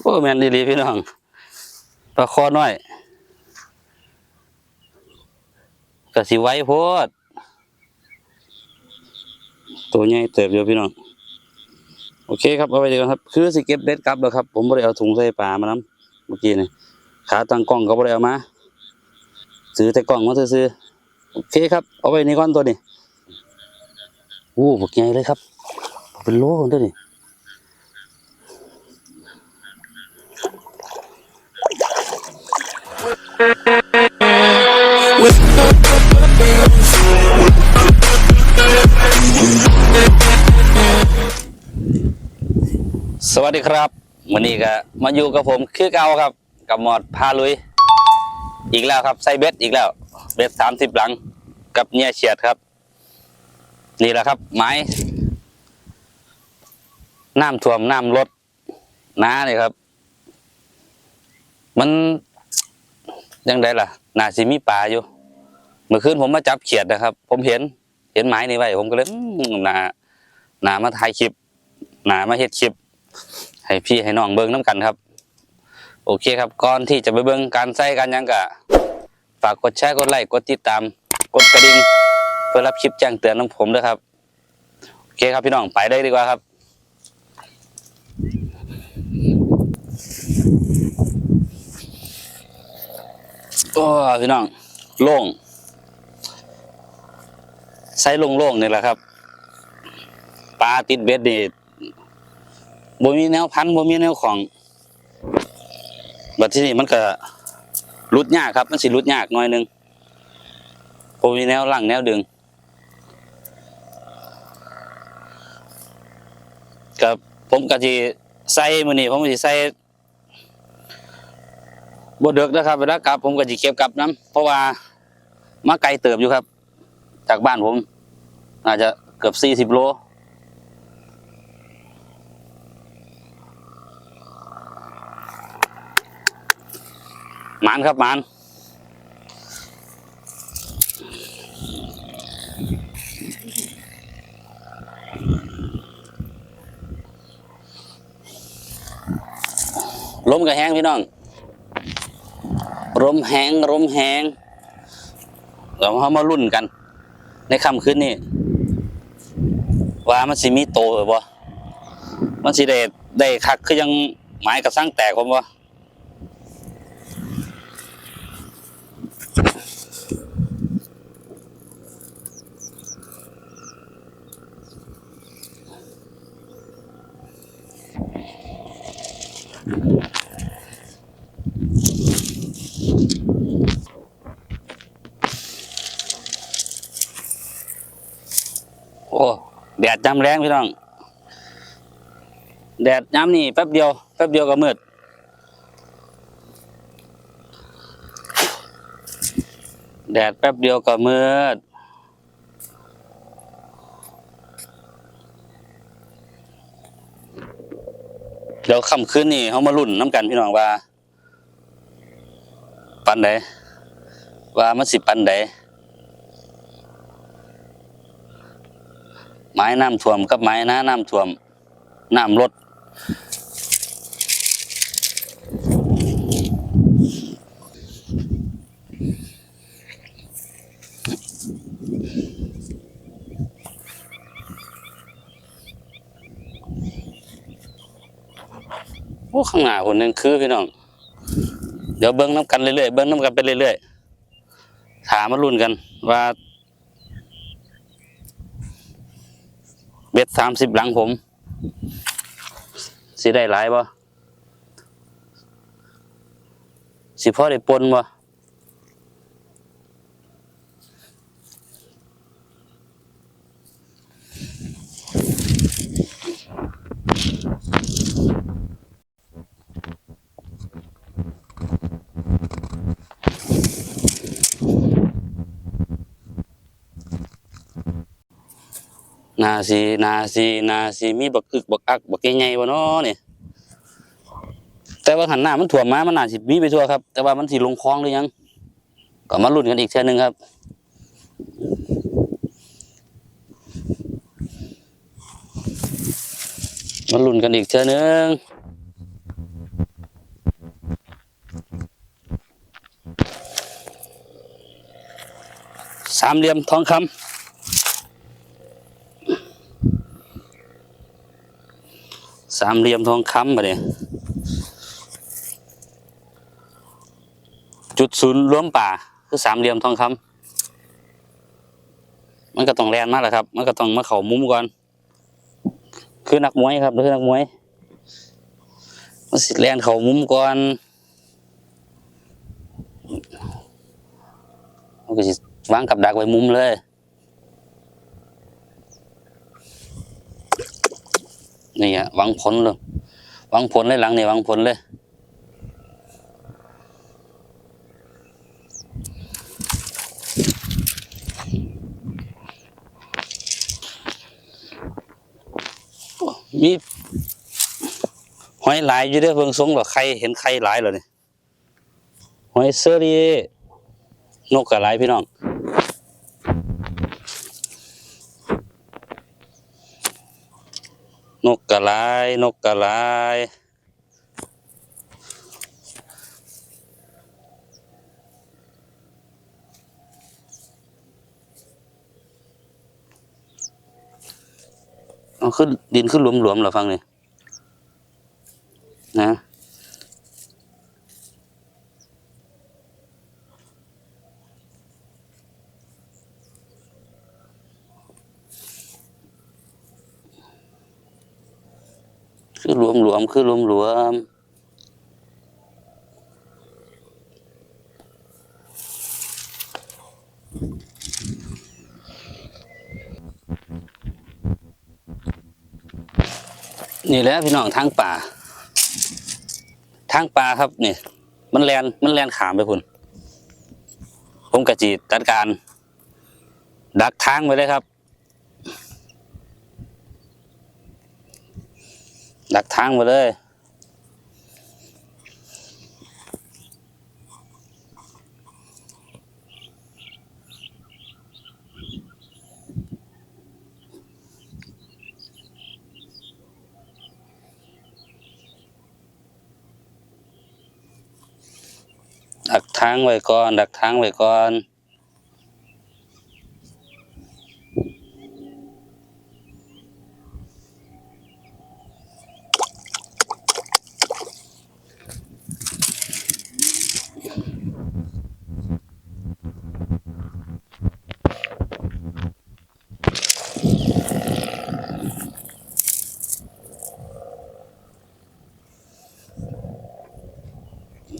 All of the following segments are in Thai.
โอ้แม่นดีๆพี่น้องปลาคอน้อยก็สิไว้โพดตัวใหญ่เติบอยู่พี่น้องโอเคครับเอาไปดีกว่อนครับ คือสิเก็บเบ็ดกลับแล้วครับ ผมบ่ได้เอาถุงใส่ปลามานํเมื่อกี้นี่ขาตั้งกล้องก็บ่ได้เอามาซื้อแต่กล้องมาซื้อๆโอเคครับ เอาไว้นี่ก่อนตัวนี้โอ้บักใหญ่เลยครับเป็นโลคนตัวนี้ สวัสดีครับวันนี้ก็มาอยู่กับผมคือเก่าครับ กับหมอดพาลุย อีกแล้วครับใส่เบ็ดอีกแล้ว เบ็ดสามสิบหลังกับเนี่ยเฉียดครับ นี่แหละครับไม้น้ำท่วมน้ำลดน้าเลยครับ มันยังไงล่ะ น่าสิมีปลาอยู่ เมื่อคืนผมมาจับเขียดนะครับ ผมเห็น เห็นไม้นี่ไว้ผมก็เลยอืมน่าน่ามาถ่ายคลิปหนามาเฮ็ดคลิป ให้พี่ให้น้องเบิ้งน้ำกันครับ โอเคครับก่อนที่จะไปเบิ้งการใส่การยังกะฝากกดแชร์กดไลค์กดติดตาม กดกระดิ่งเพื่อรับคลิปแจ้งเตือนของผมด้วยครับโอเคครับพี่น้องไปได้ดีกว่าครับโอ้พี่น้องโล่ง ใส่โล่งๆนี่แหละครับปลาติดเบ็ดนี่บ่มีแนวพันบ่มีแนวของบัดที่นี่มันก็รุดยากครับ มันสิรุดยากหน่อยหนึงบ่มีแนวหลังแนวดึงกับผมก็สิใส่มื้อนี้ผมก็สิใส่บ่เดึกนะครับเวลากลับผมก็สิเก็บกลับนํเพราะว่ามาไกลเติบอยู่ครับ จากบ้านผมอาจจะเกือบ40โล หมานครับหมานลมก็แห้งพี่น้องลมแห้งลมแห้งเราเขามารุ่นกัน ในค่ำคืนนี้ว่ามันสิมีโตหรือบ่มันสิได้ได้คักคือยังไม้กระสังแตกผมบ่ อ้แดดจำแรงพี่น้อง แดดย้ำนี่แป๊บเดียวแป๊บเดียวก็มืดแดดแป๊บเดียวก็มืดเดี๋ยวค่ำคืนนี่เขามาลุ่นน้ำกันพี่น้องว่า ปันใดว่ามันสิปันใด ไม้น้ำท่วมกับไม้น้าน้ำท่วมน้ำลดโอ้ข้างหน้าคนนึงคือพี่น้อง เดี๋ยวเบิ้งน้ำกันเรื่อยๆเบิ้งน้ำกันไปเรื่อยๆถามมารุ่นกันว่า บ็ดสามสิบหลังผมสิได้หลายบ่สิพ่อได้ปนบ่ นาซีนาซีนาซีมีบักอึกบักอักบักใหญ่ๆวะเนาะนี่แต่ว่าหันหน้ามันถ่วมมามันน่าสิมีไปทั่วครับ แต่ว่ามันสิลงคลองหรือยัง ก็มาลุ้นกันอีกเช่นหนึ่งครับมาลุ้นกันอีกเช่นหนึ่งสามเหลี่ยมทองคำ สามเหลี่ยมทองคำมาเนี่ยจุดศูนย์รวมป่าคือสามเหลี่ยมทองคำมันก็ต้องแลนมากแหละครับ มันก็ต้องมาเข่ามุมก่อน คือนักมวยครับคือนักมวยมันสิแลนเข่ามุมก่อนมันก็สิวางกับดักไว้มุมเลย นี่อะหวังผลเลยหวังผลเลยหลังนี่หวังผลเลยมีหอยหลายอยู่ด้อเบิ่งทรงหรอใครเห็นใครหลายเหรอเนี่ยหอยเซอรี่นกกระไรพี่น้อง นกก ระไรนกกระไรเอาขึ้นดินขึ้นหลวมๆเหรอฟังนี่นะือรวมรวมๆคือรวมรวมนี่แหละพี่น้องทางป่า ทางป่าครับนี่ มันแลนมันแลนขามไปพุ่นผมกระจีจัดการ ดักทางไว้เลยครับ ดักทางไปเลย ดักทางไว้ก่อน ดักทางไว้ก่อน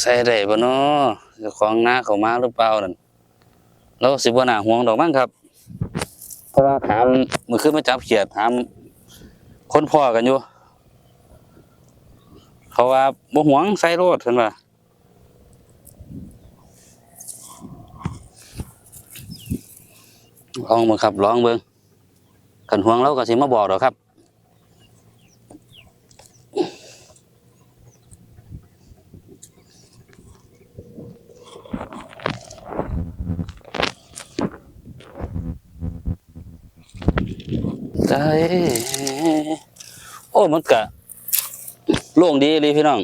ใส่ได้บ่เนาะเจ้าของหน้าเขามาหรือเปล่านั่นเราสิบ่น่าห่วงดอกมั้งครับ เพราะว่าถามมื้อคืนมาจับเขียดถามคนพ่อกันอยู่ เขาว่าบ่ห่วงใส่โลดเพิ่นว่าลองเบิ่งครับลองเบิ่งคันห่วงเราก็สิมาบอกดอกครับ ใจโอ้ มันกะโล่งดีเลยพี่น้อง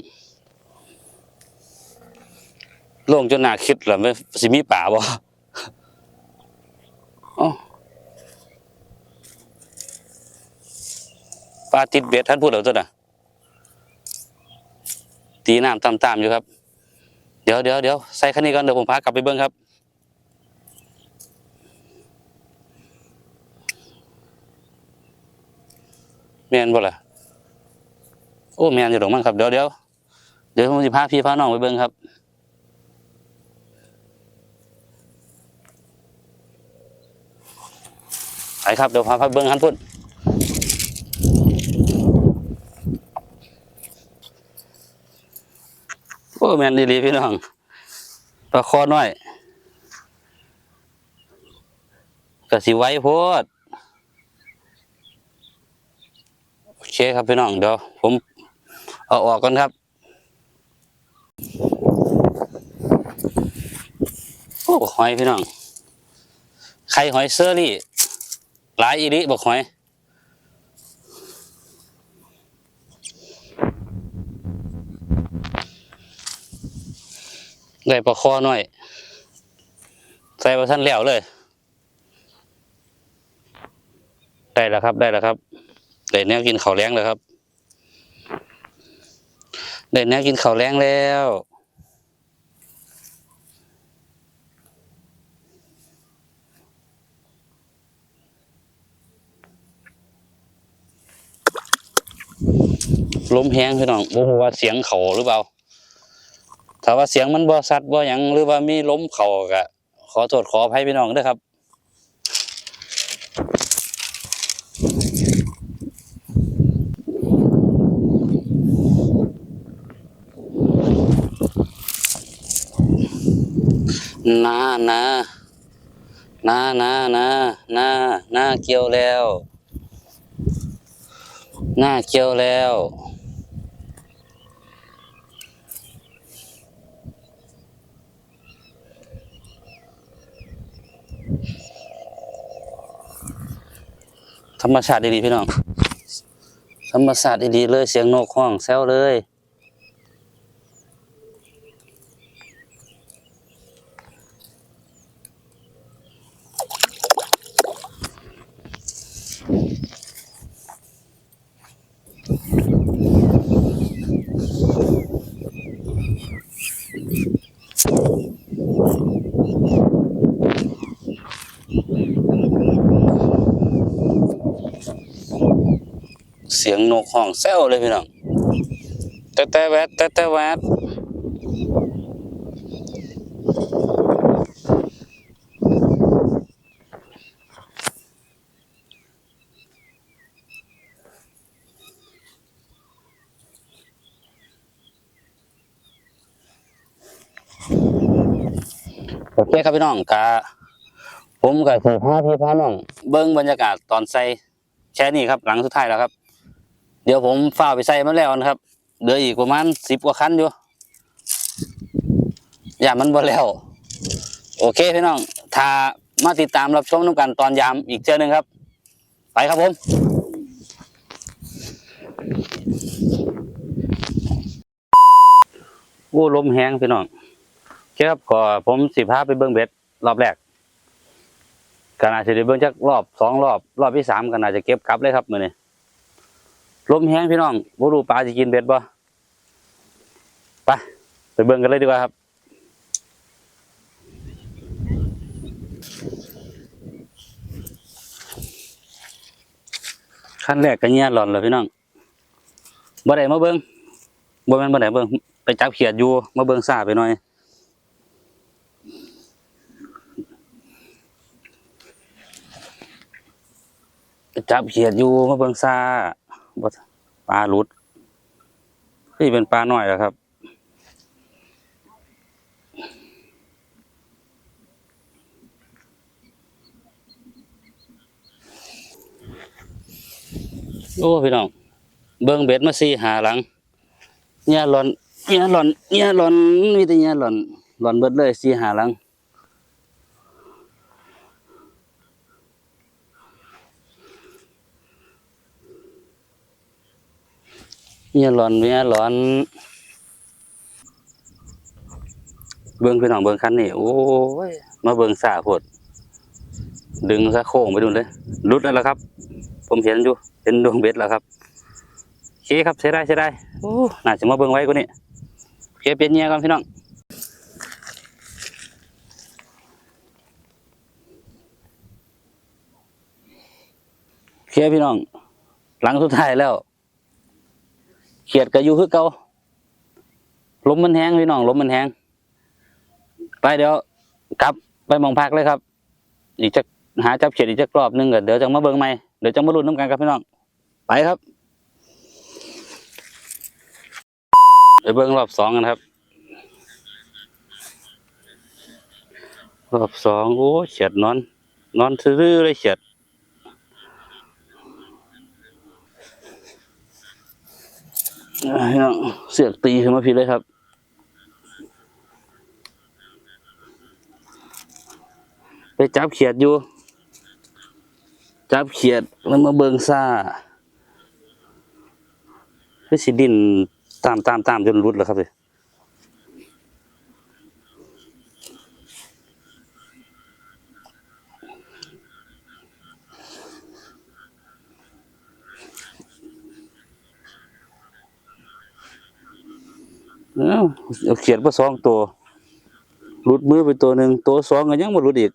โล่งจนนาคิดแล้วไม่สิมีป่าบ่เอ้าปลาติดเบ็ดท่านพูดเอตัวน่ะตีน้ำตามๆอยู่ครับ เดี๋ยวเดี๋ยวเดี๋ยวใส่คันนี้ก่อนเดี๋ยวผมพากลับไปเบิ้งครับแม่นบ่ล่ะ โอ้แม่นอยู่ดอกมั้งครับเดี๋ยวเดี๋ยวเดี๋ยวผมสิพาพี่พาน้องไปเบิ่งครับไปครับเดี๋ยวพาไปเบิ่งหันพุ่นโอ้แม่นดีๆพี่น้องปลาคอน้อยก็สิไว้โพดโอเคครับพี่น้องเดี๋ยวผม เอาออกก่อนครับ โอ้หอยพี่น้องไข่หอยเซอรี่ หลายอีริบักหอยได้ปลาคอหน่อย ใส่ปลาท่านแล้วเลย ได้แล้วครับได้แล้วครับได้แนวกินเขาแรงแล้วครับ ได้แนวกินข้าวแรงแล้วลมแห้งพี่น้องบ่ฮู้ว่าเสียงเขาหรือเปล่าถ้าว่าเสียงมันบ่สัดบ่หยังหรือว่ามีลมเขาก็ขอโทษขออภัยพี่น้องเด้อครับ นานานานานานานาเกี่ยวแล้ว หน้าเกี่ยวแล้วธรรมชาติดีๆพี่น้อง ธรรมชาติดีๆเลยเสียงนกห้องแซวเลย สียงนกห้องแซวเลยพี่น้องแต่แต่แวดแต่แต่แวดโอเคครับพี่น้องกะผมกับผู้พาพี่พาน้อง เบิ้งบรรยากาศตอนใส่แค่นี้ครับ หลังสุดท้ายแล้วครับ เดี๋ยวผมฝ้าไปใส่มาแล้วนะครับ เหลืออีกประมาณสิบกว่าคันอยู่ อย่ามันบ่แล้ว โอเคพี่น้อง ถ้ามาติดตามรับชมน้ำกันตอนยามอีกเจ้าหนึ่งครับ ไปครับผมโอ้ลมแห้งพี่น้องโอเคครับก็ผมสิพาไปเบิ้งเบ็ดรอบแรกก็น่าจะได้เบิ้งจักรอบสองรอบ รอบที่สามก็น่าจะเก็บกลับเลยครับมือนี้ ลมแห้งพี่น้องบ่รู้ปลาจะกินเบ็ดบ่ไปไปเบิ่งกันเลยดีกว่าครับขั้นแรกก็เงียหลอนเลยพี่น้องบ่ได้มาเบิ่งบ่แม่นบ่ได้เบิ่งไปจับเขียดอยู่มาเบิ่งซ่าไปหน่อยจับเขียดอยู่มาเบิ่งซ่า ปลาหลุดนี่เป็นปลาหน่อยแล้วครับ โอ้พี่น้อง เบิ่งเบ็ดมาสี่หาหลังเนี่ยหลอนเนี่ยหลอนเนี่ยหลอนมีแต่เนี่ยหลอนหลอนเบิดเลยสี่หาหลัง เนี่ยหลอนเนี่ยหลอน เบิ่งพี่น้องเบิ่งคันนี่โอ้ยมาเบิ่งสาโพดดึงซะโค้งไปดูเลยรุดแล้วล่ะครับ ผมเห็นอยู่เห็นดวงเบ็ดแล้วครับโอเคครับใช้ได้ใช้ได้โอ้น่าจะมาเบิ่งไว้กว่านี้โอเคเปลี่ยนเงียก่อนพี่น้องโอเคพี่น้อง หลังสุดท้ายแล้ว เขียดก็อยู่คือเก่าลมมันแห้งพี่น้องลมมันแห้งไปเดี๋ยวกลับไปมองพักเลยครับ อีกจะหาจับเขียดอีกจะรอบหนึงก็เดี๋ยวจะมาเบิ่งใหม่เดี๋ยวจะมาลุ้นน้ำกันครับพี่น้อง ไปครับไปเบิ่งรอบสองกันครับ รอบสองโอ้เขียดนอน นอนซื่อเลยเขียด ให้น้องเสือกตีขึ้นมาพี่เลยครับ ไปจับเขียดอยู่ จับเขียดแล้วมาเบิงซ่าคือสิดินตามตามตามจนรุดแล้วครับเลย เอาเขียดมาสองตัวหลุดมือไปตัวหนึ่งตัวสองก็ยังบ่หลุดอีก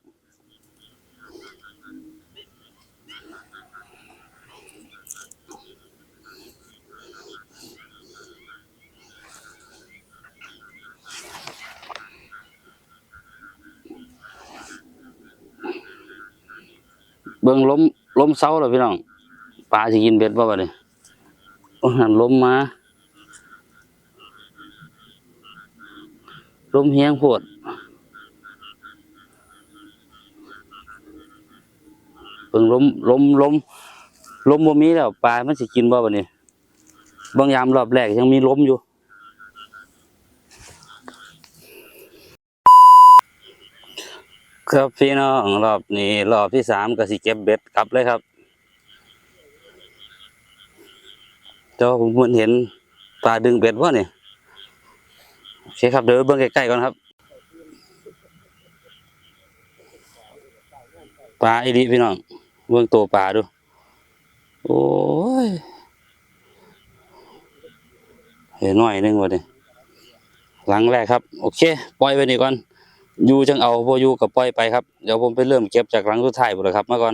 เบิ่งล้มล้มเสาแล้วพี่น้องปลาสิกินเบ็ดบ่บัดนี้โอ้หันล้มมา ล้มเฮียงโพดเบิ่งล้มล้มล้มล้มบ่มีแล้วปลามันสิกินบ่บัดนี้ บางยามรอบแรกยังมีล้มอยู่ ครับพี่น้องรอบนี้ รอบที่สามก็สิเก็บเบ็ดกลับเลยครับเจ้าผมเห็นปลาดึงเบ็ดวะนี่ย โอเคครับเดี๋ยวเบิ่งใกล้ๆก่อนครับปลาอีดีพี่น้องเบิ่งตัวปลาดู โอ้ยเห็นหน่อยหนึงวะนี่หลังแรกครับ โอเค ปล่อยไว้นี่ก่อนอยู่จังเอาบ่อยู่กับปล่อยไปครับ เดี๋ยวผมไปเริ่มเก็บจากหลังสุดท้ายพุ่นล่ะครับมาก่อน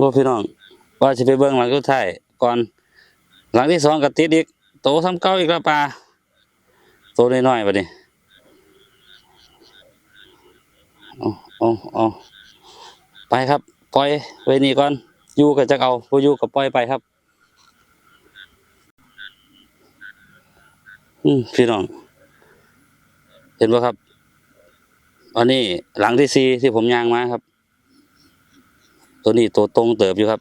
ว่าพี่น้องว่าสิไปเบิ่งหลังสุดท้ายก่อน หลังที่สองก็ติดอีก โตซ้ำเก่าอีกแล้วปลาโตน้อยๆบัดนี้เอาเอาเอาไปครับปล่อยไว้นี่ก่อนอยู่ก็จังเอาบ่อยู่ก็ปล่อยไปครับ อืมพี่น้อง เห็นป่ะครับอันนี้หลังที่สี่ที่ผมยางมาครับ ตัวนี้ตัวตรงเติบอยู่ครับ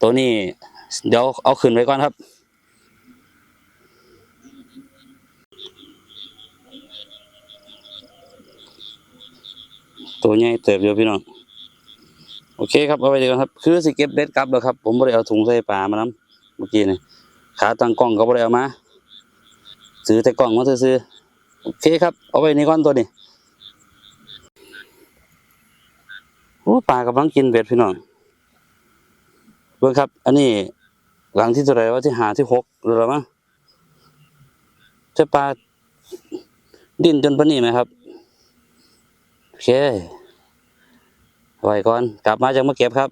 ตัวนี้เดี๋ยวเอาขึ้นไว้ก่อนครับ ตัวใหญ่เติบอยู่พี่น้องโอเคครับเอาไปดีกว่อนครับ คือสิเก็บเบ็ดกลับแล้วครับ ผมไม่ได้เอาถุงใส่ปลามานํเมื่อกี้นี่ขาตั้งกล้องก็ไม่ได้เอามาซื้อแต่กล้องมาซื้อๆโอเคครับ เอาไว้นี่ก่อนตัวนี้โอ้ปลากำลังกินเบ็ดพี่น้องเบิ่งครับ อันนี้หลังที่เท่าไหร่ว่าที่หาที่หกหรืออะไรมั้งจะปลาดิ้นจนปนนี้ไหมครับ เคเอาไว้ก่อนกลับมาจะมาเก็บครับ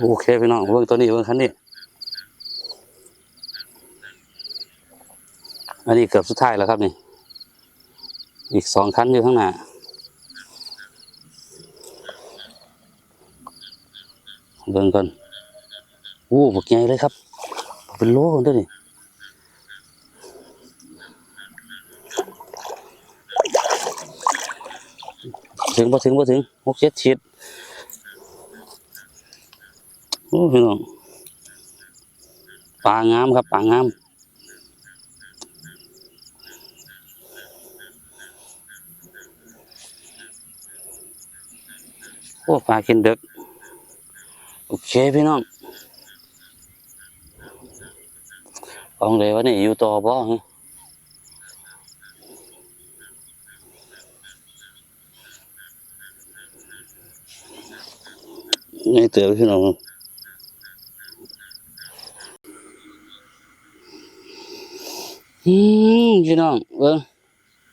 โอเคพี่น้องเบิ่งตัวนี้เบิ่งคันนี้ อันนี้เกือบสุดท้ายแล้วครับนี่ อีกสองคันอยู่ข้างหน้าเบิ่งก่อนโอ้บักใหญ่เลยครับ เป็นโลคนด้อนี่ ถึงพอถึงพอถึงหกเจ็ดชิดโอ้พี่น้องปลางามครับปลางามโอ้ปลากินเด็กโอเคพี่น้องลองเลยว่านี่อยู่ต่อบ่ ฮะนี่เตือพี่น้องอืมพี่น้องเบิ่ง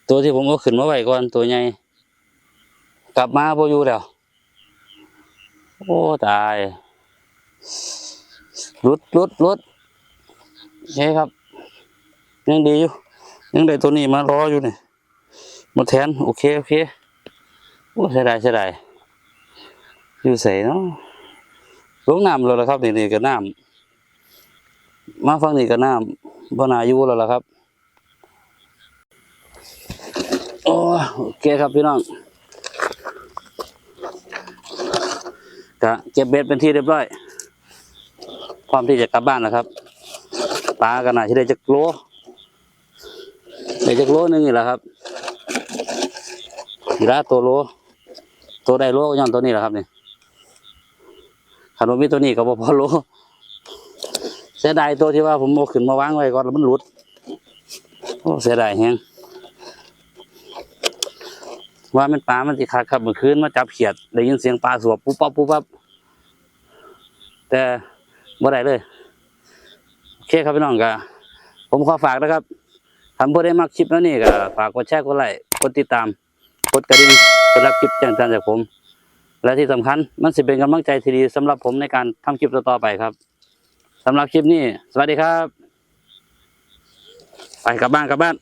ตัวที่ผมเอาขึ้นมาไว้ก่อนตัวใหญ่กลับมาบ่อยู่แล้ว โอ้ตายรุดรุดรุดโอเคครับ ยังดีอยู่ ยังได้ตัวนี้มารออยู่นี่มาแทน โอเค โอเค โอ้เสียดายเสียดาย อยู่ใส่เนาะลงน้ำแล้วละครับนี่นี่ก็น้ำมาฟังนี่ก็น้ำบ่นาอยู่แล้วล่ะครับโอ้โอเคครับพี่น้องก็เก็บเบ็ดเป็นที่เรียบร้อยพร้อมที่จะกลับบ้านแล้วครับปลากันนะที่ได้จักโลได้จักโลหนึงนี่แหละครับกีฬาตัวโลตัวได้โลก็ย้อนตัวนี้แหละครับนี่ นมมีตัวนี้ก็บ่พอโลเสียดายตัวที่ว่าผมเอาขึ้นมาวางไว้ก่อนแล้วมันหลุดโอ้เสียดายแฮงว่ามันปลามันสิขาดครับเมื่อคืนมาจับเขียดได้ยินเสียงปลาสวบปุ๊บปั๊บปุ๊บปั๊บแต่บ่ได้เลยโอเคครับพี่น้องก็ผมขอฝากนะครับทำผู้ได้มักคลิปแล้วนี่ก็ฝากกดแชร์กดไลค์กดติดตาม กดกระดิ่งเพื่อรับคลิปแจ้งเตือนจากผม และที่สำคัญมันสิเป็นกำลังใจที่ดีสำหรับผมในการทำคลิปต่อๆไปครับสำหรับคลิปนี้ สวัสดีครับ ไปกลับบ้านกลับบ้าน